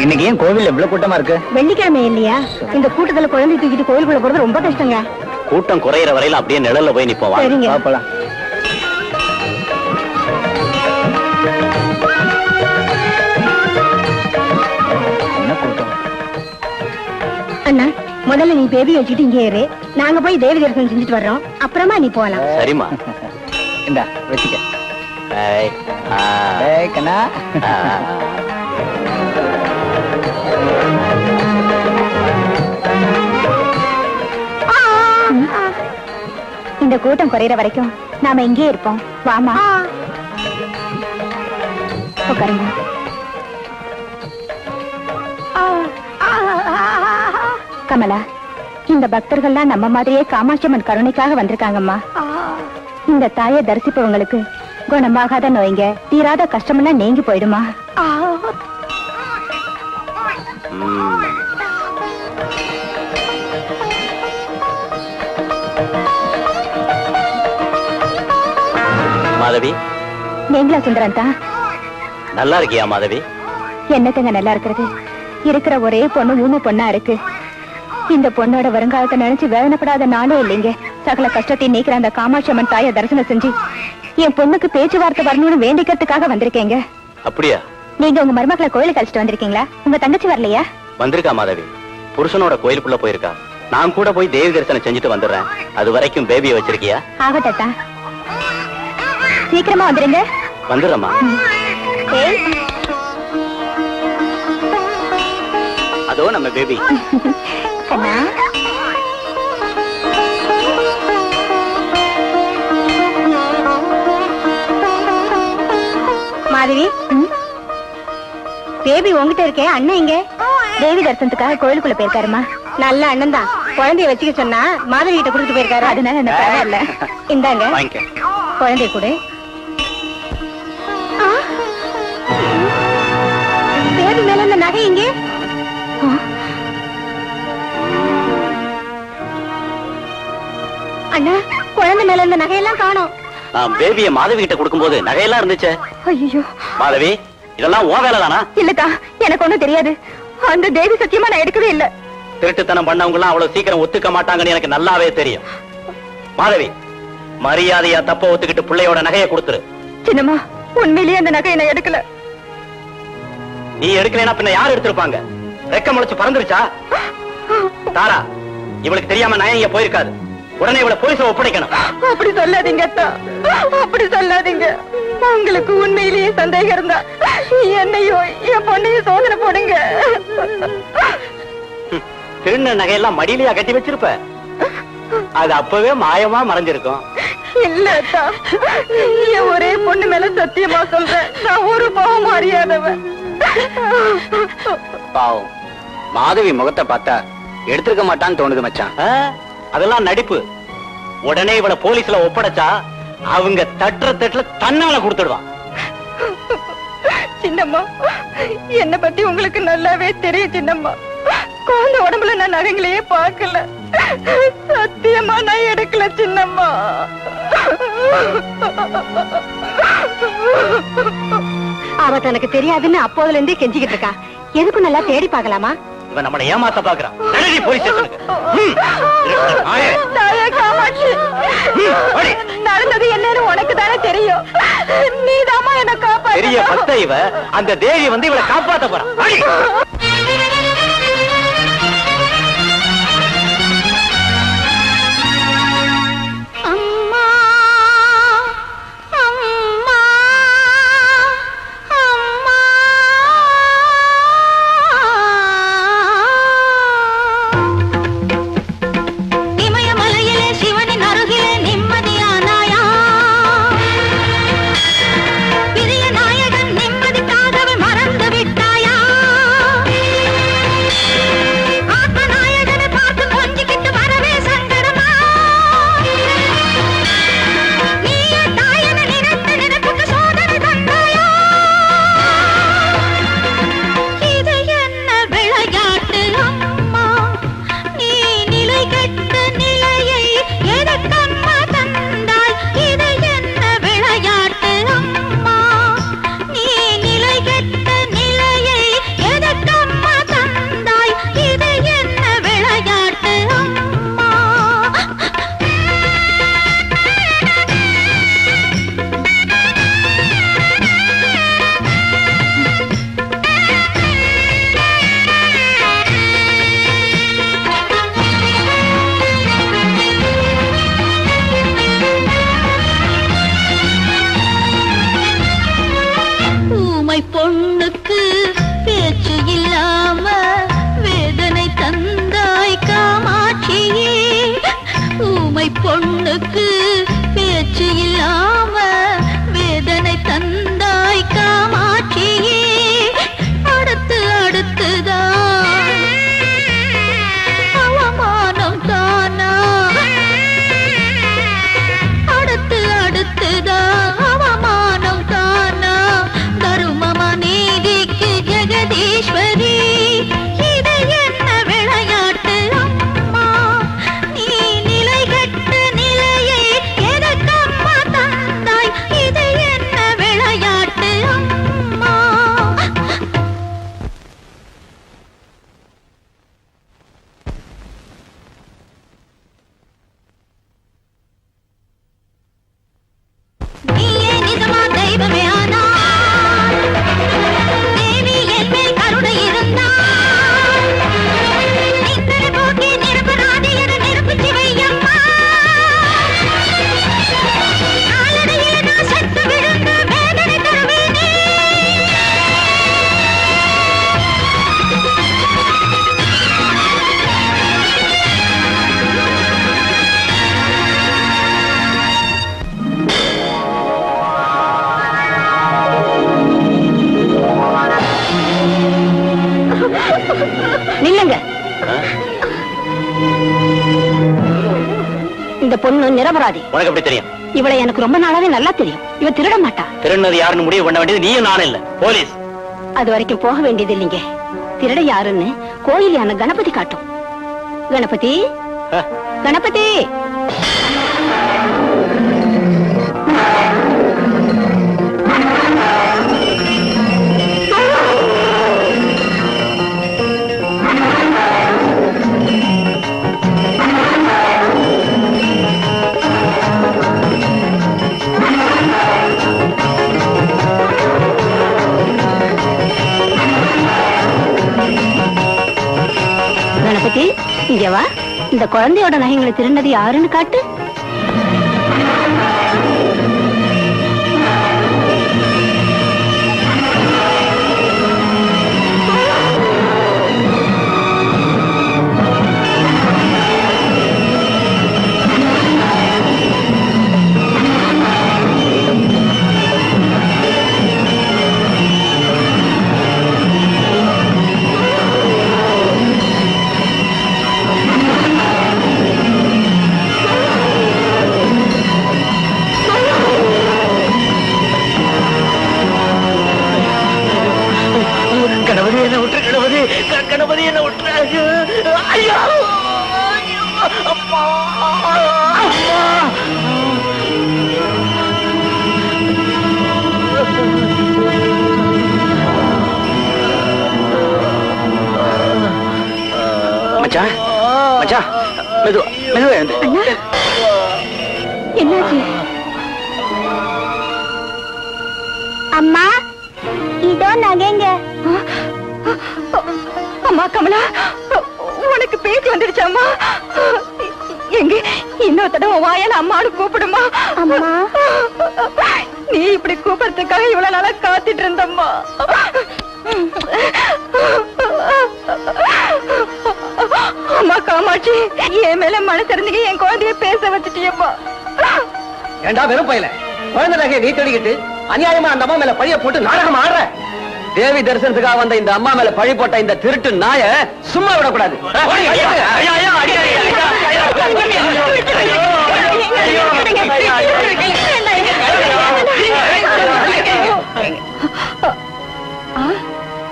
இன்னைக்கு ஏன் கோவில் எவ்வளவு கூட்டமா இருக்கு? வெள்ளிக்கிழமை இல்லையா? இந்த கூட்டத்துல குழந்தை தூக்கிட்டு கோயிலுக்குள்ள போறது ரொம்ப கஷ்டங்க. கூட்டம் குறையிற வரையில அப்படியே நிழல்ல போய் நிப்போம். சரிங்க. முதல்ல நீ பேபி வச்சுட்டு இங்கே இரு. நாங்க போய் தேவி தரிசனம் செஞ்சுட்டு வர்றோம். அப்புறமா நீ போகலாம் சரிம்மா. இந்தா வச்சுக்க. கண்ணா. இந்த கூட்டம் குறையிற வரைக்கும் நாம இங்கே இருப்போம். வாமா. உட்காருங்க. கமலா இந்த பக்தர்கள்லாம் நம்ம மாதிரியே காமாட்சியம்மன் கருணைக்காக வந்திருக்காங்கம்மா. இந்த தாயை தரிசிப்பவங்களுக்கு குணமாகாத நோய்ங்க தீராத கஷ்டமெல்லாம் நீங்கி போயிடுமா. மாதவி. நீங்களா சுந்தரம் தான்? நல்லா இருக்கியா மாதவி? என்னத்தங்க நல்லா இருக்கிறது? இருக்கிற ஒரே பொண்ணு ஊம பொண்ணா இருக்கு. இந்த பொண்ணோட வருங்காலத்தை நினைச்சு வேதனைப்படாத நாளே இல்லைங்க. சகல கஷ்டத்தை நீக்கிற அந்த காமாட்சி அம்மன் தாயை தரிசனம் செஞ்சு என் பொண்ணுக்கு பேச்சுவார்த்தை வரணும்னு வேண்டிக்கிறதுக்காக வந்திருக்கேங்க. அப்படியா? நீங்க உங்க மருமக்களை கோயிலுக்கு அழைச்சிட்டு வந்திருக்கீங்களா? உங்க தங்கச்சி வரலையா? வந்திருக்கா மாதவி. புருஷனோட கோயிலுக்குள்ள போயிருக்கா. நான் கூட போய் தேவி தரிசனம் செஞ்சுட்டு வந்துடுறேன். அது வரைக்கும் பேபியை வச்சிருக்கியா? ஆகட்டா சீக்கிரமா வந்துருங்க. வந்துடுறேம்மா. ஏய், அதோ நம்ம பேபி கண்ணா மாதவி பேபி உங்ககிட்ட இருக்கே அண்ணன் இங்க தேவி தரிசனத்துக்காக கோயிலுக்குள்ள போயிருக்காருமா? நல்ல அண்ணன் தான் குழந்தைய வச்சுக்க சொன்னா மாதவி கிட்ட கொடுத்துட்டு போயிருக்காரு. அதனால என்ன பரவாயில்ல. இந்தாங்க. குழந்தைய கொடு. பேபி மேல இந்த நகை இங்கே மேல இந்த நகையெல்லாம் காணோம். பேபியை மாதவி கிட்ட கொடுக்கும்போது நகையெல்லாம் இருந்துச்சே. ஐயோ மாதவி இதெல்லாம் உன் வேலை தானா இல்லக்கா எனக்கு ஒண்ணும் தெரியாது. அந்த தேவி சத்தியமா நான் எடுக்கவே இல்ல. திருட்டுத்தனம் பண்ணவங்க எல்லாம் அவ்வளவு சீக்கிரம் ஒத்துக்க மாட்டாங்கன்னு எனக்கு நல்லாவே தெரியும். மாதவி மரியாதையா தப்ப ஒத்துக்கிட்டு பிள்ளையோட நகையை கொடுத்துரு. சின்னம்மா உண்மையிலேயே அந்த நகையை நான் எடுக்கல. நீ எடுக்கலைன்னா பின்ன யார் எடுத்திருப்பாங்க? ரெக்க முளைச்சு பறந்துருச்சா? தாரா இவளுக்கு தெரியாம நகை இங்க போயிருக்காது. உடனே இவளை போலீஸ்ல ஒப்படைக்கணும். அப்படி சொல்லாதீங்க அப்படி சொல்லாதீங்க. உங்களுக்கு உண்மையிலேயே சந்தேகம் இருந்தா என்னையோ என் பொண்ணையும் சோதனை போடுங்க. திருடின நகையெல்லாம் மடியிலையா கட்டி வச்சிருப்ப. அது அப்பவே மாயமா மறைஞ்சிருக்கும். இல்ல அத்தா. என் ஒரே பொண்ணு மேல சத்தியமா சொல்றேன் நான் ஒரு பாவம் அறியாதவன். பாவம். மாதவி முகத்தை பார்த்தா எடுத்திருக்க மாட்டான்னு தோணுது மச்சான். அதெல்லாம் நடிப்பு. உடனே இவளை போலீஸ்ல ஒப்படைச்சா அவங்க தட்டுற தட்டுல தன்னால கொடுத்துடுவான் சின்னம்மா என்ன பத்தி உங்களுக்கு நல்லாவே தெரியும் சின்னம்மா. குழந்தை உடம்புல நான் நகைங்களையே பார்க்கல. சத்தியமா நான் எடுக்கல சின்னம்மா. அவ தனக்கு தெரியாதுன்னு அப்போதுல இருந்தே கெஞ்சிக்கிட்டு இருக்கா. எதுக்கும் நல்லா தேடி பார்க்கலாமா? இவன் நம்மளை ஏமாத்த பாக்குறான் நடடி போலீஸ் ஸ்டேஷனுக்கு ம். ஆயே. தாயே காமாட்சி ஓடி. நடந்தது என்னன்னு உனக்கு தானே தெரியும். நீதாம்மா என்ன பெரிய காப்பாத்த பக்த இவ. அந்த தேவி வந்து இவளை காப்பாத்த போறான் 不。நிரபராதி உனக்கு எப்படி தெரியும்? இவளை எனக்கு ரொம்ப நாளாவே நல்லா தெரியும். இவ திருட மாட்டா. திருநது யாருன்னு முடிவு பண்ண வேண்டியது நீயும் நானும் இல்ல. போலீஸ். அது வரைக்கும் போக வேண்டியது இல்லைங்க. திருட யாருன்னு கோயில் யானை கணபதி காட்டும். கணபதி? கணபதி! இந்த குழந்தையோட நகைங்களை திருடினது யாருன்னு காட்டு. கணபதி என்ன விட்டு கணபதி. கணபதி என்ன விட்டு ஐயோ அப்பா அம்மா. மச்சான் மச்சான் மெதுவா மெதுவா என்னாச்சு? அம்மா இதோ நகைங்க. அம்மா கமலா உனக்கு பேச்சு வந்துடுச்சு அம்மா. எங்க இன்னொரு தடவை வாயால அம்மானு கூப்பிடுமா? அம்மா. நீ இப்படி கூப்பிடுறதுக்காக இவ்வளவு நாளா காத்துட்டு இருந்தம்மா. அம்மா காமாட்சி என் மேல மனசு என் குழந்தைய பேச வச்சுட்டியம்மா. ஏண்டா வெறும் பையல? குழந்தை நகையை நீ தேடிக்கிட்டு அநியாயமா அந்த அம்மா மேல பழிய போட்டு நாடகம் ஆடுற? தேவி தரிசனத்துக்காக வந்த இந்த அம்மா மேல பழி போட்ட இந்த திருட்டு நாய சும்மா விடக்கூடாது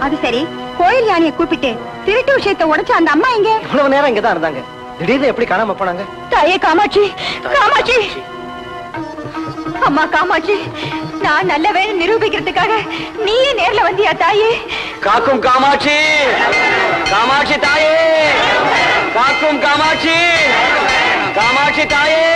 அது சரி கோயில் யானையை கூப்பிட்டு திருட்டு விஷயத்தை உடைச்ச அந்த அம்மா எங்க இவ்வளவு நேரம் இங்கதான் இருந்தாங்க திடீர்னு எப்படி காணாம போனாங்க தாயே காமாட்சி காமாட்சி அம்மா காமாட்சி நான் நல்ல வேலை நிரூபிக்கிறதுக்காக நீயே நேர்ல வந்தியா தாயே? காக்கும் காமாட்சி! காமாட்சி தாயே! காக்கும் காமாட்சி! காமாட்சி தாயே!